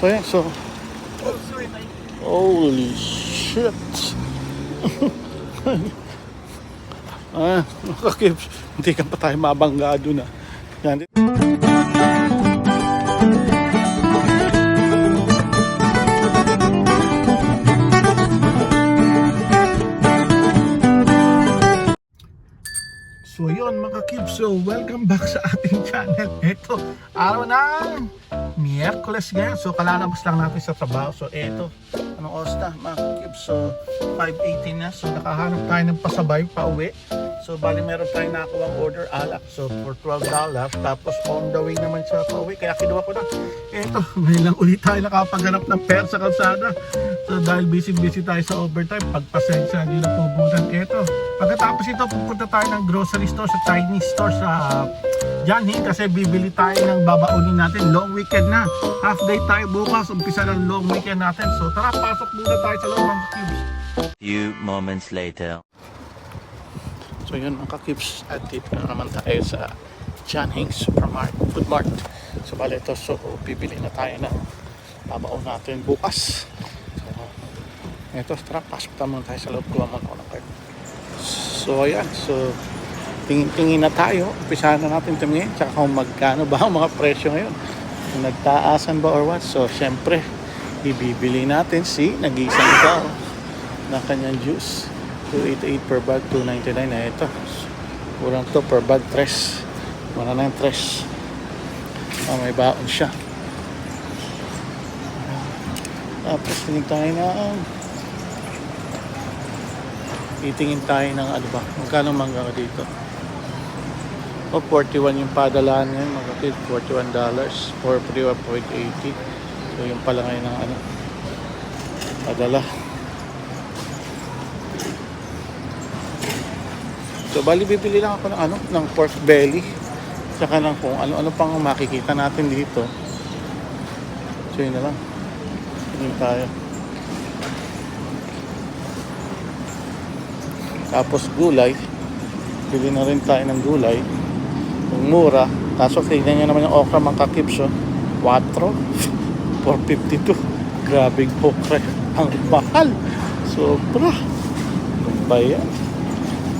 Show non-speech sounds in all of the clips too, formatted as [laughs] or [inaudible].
So yan, so... Holy shit! [laughs] ah, kakibs, hindi ka pa tayo mabangga doon ah. Yan. So yun mga kids, so welcome back sa ating channel. Ito, araw ng Miyerkules ngayon. So kalalabas lang natin sa trabaho. So eto, anong oras na mga kids? So 5.18 na. So nakahanap tayo ng pasabay pa uwi. So bali meron tayong nakuha order alak. So for $12. Tapos on the way naman siya pa uwi. Kaya kinuha ko na. Eto, [laughs] ngayon lang ulit tayo nakapaghanap ng pera sa kalsada. So dahil busy-busy tayo sa overtime, pagpasensya nyo na po bulan. Eto, pagkatapos ito, pupunta tayo ng grocery store sa Chinese store sa Janhi kasi bibili tayo ng babaunin natin. Long weekend na. Half day tayo bukas. Umpisa ng long weekend natin. So tara, pasok muna tayo sa loob ng cubes. Few moments later. So yun mga kakibs at dito na naman tayo sa John Hings Supermart, Food Mart. So bali ito, so bibili na tayo ng babaon natin bukas. Ito, tara, pasok muna tayo sa loob. Kuha muna ako ng card. So ayan, so tingin-tingin na tayo. Umpisahan na natin tumingin. Tsaka kung magkano ba ang mga presyo ngayon. Kung nagtaasan ba or what. So syempre, ibibili natin si nag-iisang ikaw na kanyang juice. 288 per bag, 299 na ito. Kurang to per bag, 3. Wala na yung 3. Oh, may baon siya. Tapos tingin tayo na titingin tayo ng ano ba, magkano mangga dito? O, 41 yung padalaan ngayon, mga kapit, 41 dollars, 41.80. So, yung pala ngayon ng ano, padala. So, bali bibili lang ako ng ano, ng pork belly. Saka ng kung ano-ano pang makikita natin dito. So, yun na lang. Yun tayo. Tapos gulay. Bili na rin tayo ng gulay. Yung mura. Kaso tignan nyo naman yung okra mga kakips. Oh. 4. 452. Grabing okra. [laughs] Ang mahal. Sobra. Ano?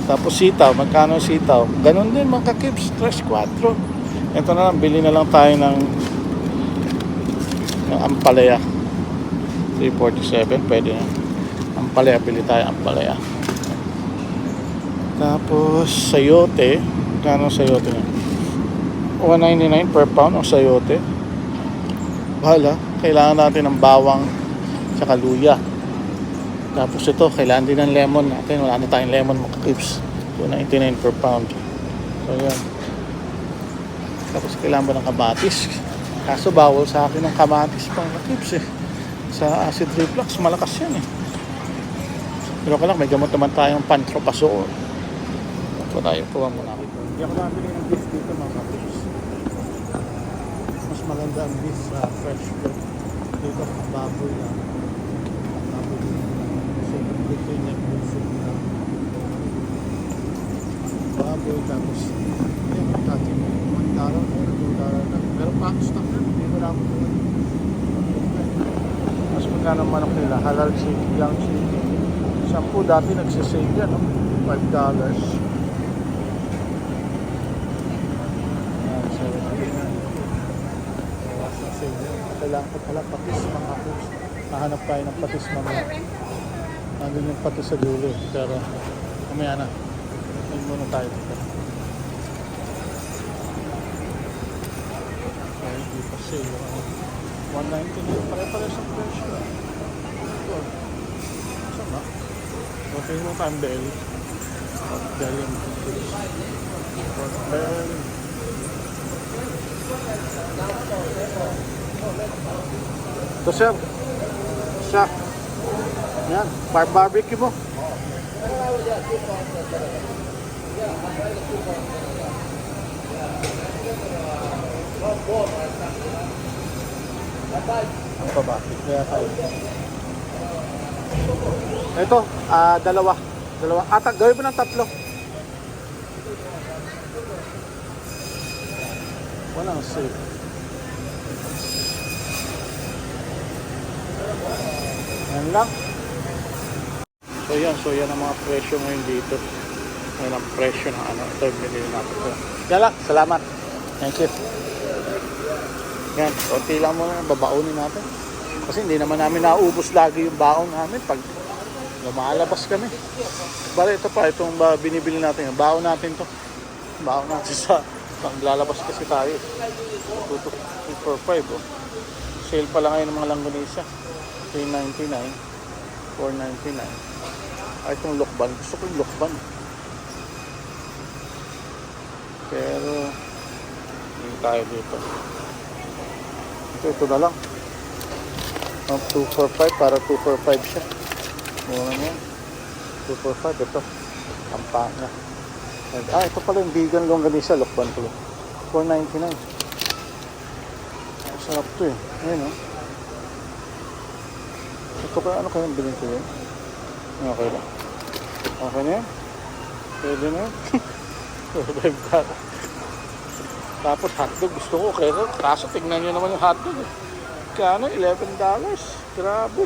Tapos sitaw. Magkano sitaw? Ganon din mga kakips. 3, 4. Ito na lang. Bili na lang tayo ng ng ampalaya. 347. Pwede na. Ampalaya. Bili tayo ampalaya. Tapos, sayote. Kano sayote na? 199 per pound o sayote. Bahala. Kailangan natin ng bawang tsaka luya. Tapos ito, kailangan din ng lemon natin. Wala na tayong lemon mga kips. 299 per pound. So, yan. Tapos kailangan ba ng kamatis? Kaso bawal sa akin ng kamatis pang kips eh. Sa acid reflux, malakas yan eh. Pero ka lang, may gamot naman tayong pantropasol pa tayo. Kuha muna ako. Hindi ako nakabili ng beef dito mga kapis. Mas maganda ang beef sa fresh beef. Dito ang baboy lang. Ang baboy dito lang. Kasi dito niya puso lang. Baboy tapos yan ang dati mo. Mandara mo. Nagundara na. Pero pakos na ka. Hindi mo na ako doon. Mas magkano manok nila. Halal chicken, young chicken. Sampu dati nagsisave yan. No? $5. Yan. Kailangan ko pala patis mga kids. Nahanap tayo ng patis mamaya. Nandun yung patis sa dulo. Pero, mamaya na. Ayun muna tayo dito. Okay, di pa sale. yung ano. 199 pare-pares ang presyo. Ito. Saan? Okay mo tayong belly. Belly and chicken. Pork belly. Ito sir. Siya. Yan. Bar barbecue mo. Ano pa ba? Kaya tayo. Ito, ah, dalawa. Dalawa. Ata, gawin mo ng tatlo. Walang safe. Yan lang. So yan, so yan ang mga presyo ngayon dito. Yan ang presyo ng ano. Ito yung binili natin. So, yan lang, salamat. Thank you. Yan, konti lang muna, babaunin natin. Kasi hindi naman namin naubos lagi yung baon namin pag lumalabas kami. Bale, ito pa, itong binibili natin. Yung baon natin to. Baon natin sa, pag lalabas kasi tayo. 2 for 5 oh. Sale pa lang ngayon ng mga langganisa. 399 499 Ay, itong lokban. Gusto ko yung lokban. Pero, hindi tayo dito. Ito, ito na lang. Ang 245 para 245 siya. Mura na yan. 245 ito. Kampanya. And, ah, ito pala yung vegan longganisa. Lokban ko. 499. Sarap to eh. Ayun oh. Ito ka, ano kayang bilhin ko yun? Okay lang. Okay na yan? Pwede na yan? Survive ka. Tapos hotdog gusto ko. Kaya kaso tignan nyo naman yung hotdog eh. Kano? $11. Grabe.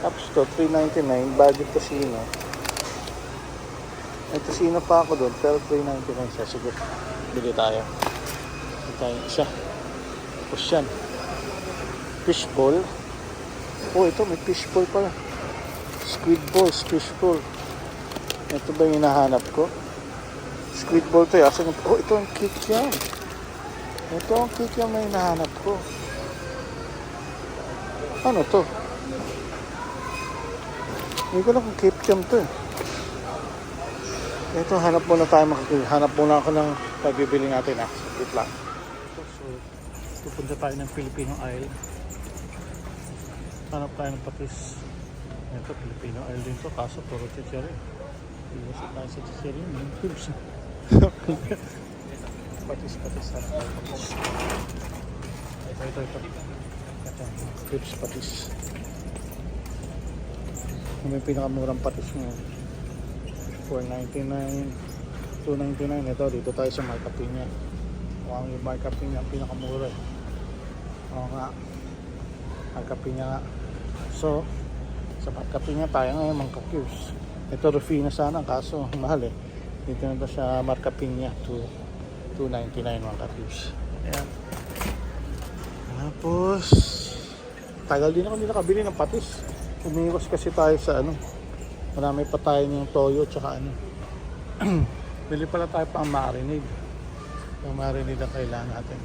Tapos to, $3.99. Budget casino. May casino pa ako doon. Pero $3.99 siya. Sige. Bili tayo. Bili tayo isa. Tapos yan. Fishball. Oh, ito may fishball pala. Squid balls, fishball. Ito ba yung hinahanap ko? Squid ball to eh. Yung... Oh, ito ang kikiam. Ito ang kikiam na hinahanap ko. Ano to? Hindi ko lang kung kikiam to eh. Ito, hanap muna tayo makakil. Hanap muna ako ng pagbibili natin ah. Wait lang. So, pupunta tayo ng Filipino Isle. Hanap tayo ng patis. Ito, Filipino Isle din to. Kaso, puro chichiri. Ilusot tayo sa chichiri. Yung cubes. [laughs] patis, patis. Hanap tayo patis. Ito, ito, ito. Ito, cubes, patis. Yung may pinakamurang patis ngayon. 499 299 ito dito tayo sa Marca Piña mukhang yung Marca Piña ang pinakamura eh. oo nga Marca Piña nga so sa Marca Piña tayo ngayon mga cubes ito Rufina sana kaso mahal eh dito na to sa Marca Piña to 299 mga cubes ayan tapos tagal din ako hindi nakabili ng patis umiwas kasi tayo sa ano Marami pa tayo yung toyo tsaka ano. [clears throat] Bili pala tayo pa ang marinade. Yung marinade ang kailangan natin.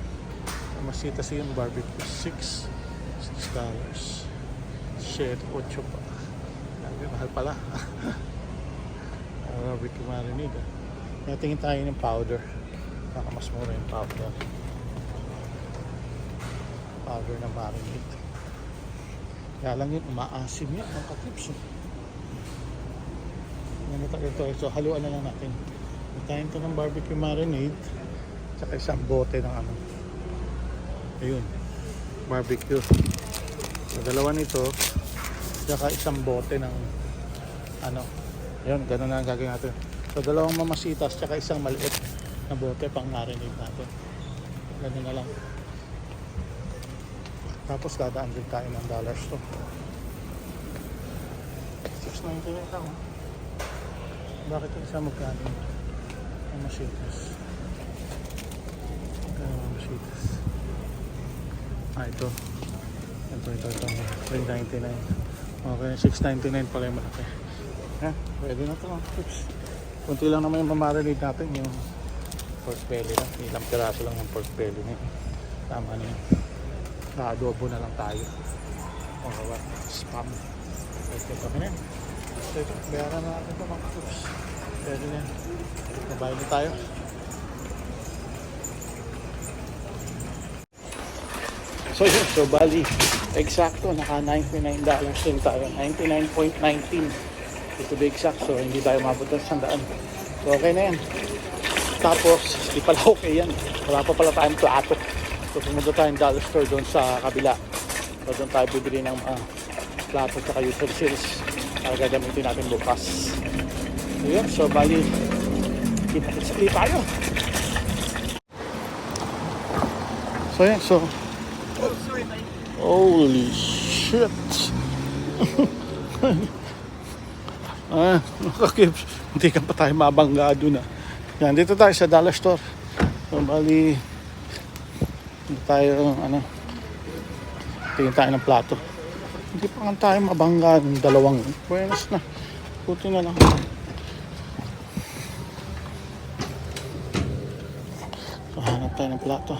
Masita siya yung barbecue. 6 6 dollars. 7, 8 pa. Sabi, mahal pala. Ang barbecue marinade. Ah. Kaya tingin tayo ng powder. Baka mas mura yung powder. Powder na marinade. Kaya lang yun, umaasim yan. Ang katips. Oh. Ano ito, ito, haluan na lang natin. Itayin to ng barbecue marinade. Tsaka isang bote ng ano. Ayun. Barbecue. So dalawa nito. Tsaka isang bote ng ano. Ayun, ganun na ang gagawin natin. So dalawang mamasitas tsaka isang maliit na bote pang marinade natin. Ganun na lang. Tapos dadaan din tayo ng dollar store. 6.99 lang. Bakit yung isa magkano? Ang masitas. Magkano ang masitas? Ah, ito. Ito, ito, ito. 399. Okay, 699 pala yung malaki. Ha? Pwede na ito. Oops. Kunti lang naman yung mamarinate natin. Yung pork belly lang. Ilang piraso lang yung pork belly na. Tama na yun. Nakadobo na lang tayo. O, what? Spam. Ito, ito, ito. So ito, bayaran na natin ito mga cooks. Pwede na. Nabayad na tayo. So yun, so bali, eksakto, naka $99 din tayo. 99.19 to be exact. So hindi tayo mabot ng sandaan. So okay na yan. Tapos, di pala okay yan. Wala pa pala tayong plato. So pumunta tayong dollar store doon sa kabila. So doon tayo bibili ng uh, plato at utensils para gagamitin natin bukas. So yun, so bali, kita-kits ulit tayo. So yun, so, holy sh... shit. [laughs] ah, kakibs. Hindi ka pa tayo mabangga doon ah. Yan, dito tayo sa dollar store. So, bali, tayo, ano, tingin tayo ng plato. Hindi pa nga tayo mabangga ng dalawang buenas na. Puti na lang. So, hanap tayo ng plato.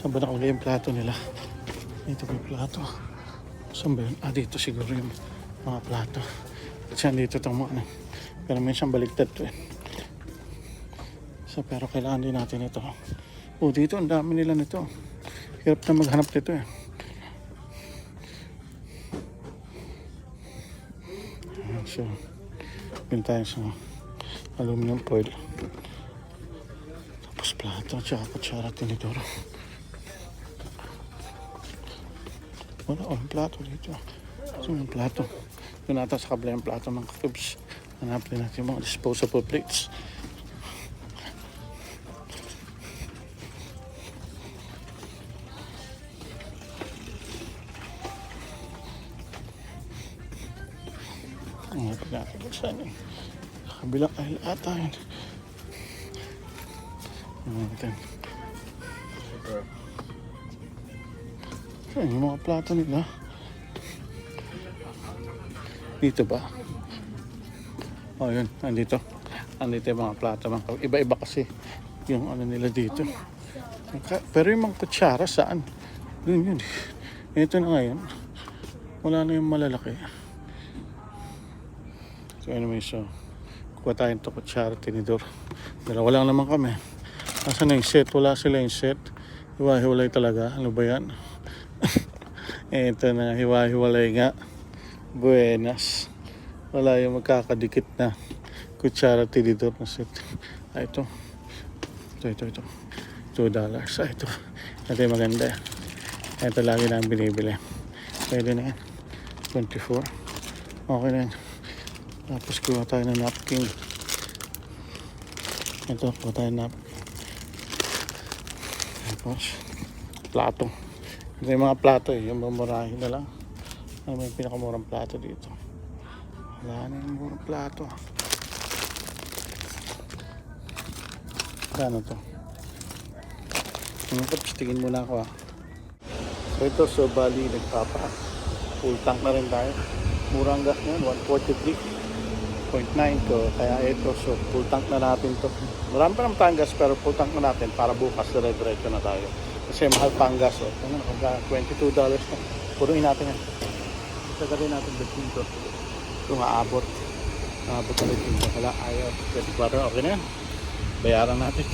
Saan ba nakulay yung plato nila? Dito yung plato? Saan ba yun? Ah, dito siguro yung mga plato. Kasi dito itong mga ano. Pero minsan baligtad to eh. So, pero kailangan din natin ito. Oh, dito ang dami nila nito. Hirap na maghanap nito eh. Ayan, So, yun tayo sa aluminum foil. Tapos plato, tsaka kutsara, tinidor. Wala, oh, plato dito. Ito yung plato. Doon nata sa kabila yung plato ng cubes. Hanapin natin yung mga disposable plates. Hanapin natin kung saan. Sa kabilang aisle ata yun. Tingnan natin. Saan yung mga plato nila? Dito ba? Oh, yun. Andito. Andito yung mga plato. Iba-iba kasi yung ano nila dito. Pero yung mga kutsara saan? Yun yun. Ito na ngayon. Wala na yung malalaki. So anyway, so kuha tayo ito kutsara, tinidor. Dalawa lang naman kami. Nasaan na yung set? Wala sila yung set. Hiwa-hiwalay talaga. Ano ba yan? [laughs] Ito na, hiwa-hiwalay nga. Buenas. Wala yung magkakadikit na kutsara tinidor na set. Ah, ito. Ito, ito, ito. Two dollars. Ah, ito. Ito yung maganda. Ito lagi na binibili. Pwede na yan. 24. Okay na yan. Tapos kuha tayo ng napkin. Ito, kuha tayo ng napkin. Tapos, plato. Ito yung mga plato eh, yung mamurahin na lang. Ano yung pinakamurang plato dito? Wala na yung murang plato. Kano to? Ano to? Tingin muna ako ah. So ito, so bali, nagpapa. Full tank na rin tayo. Murang gas ngayon, 143.9 ko. Kaya ito, so full tank na natin to. Marami pa naman tayong gas, pero full tank na natin para bukas dire-diretso na tayo. Kasi mahal pa ang gas. Oh. Ano, hanggang $22 na. Puruin natin yan. Sagalin natin dito. Ito maabot. Maabot na dito. Wala, ayaw. 24, okay na yan. Bayaran natin.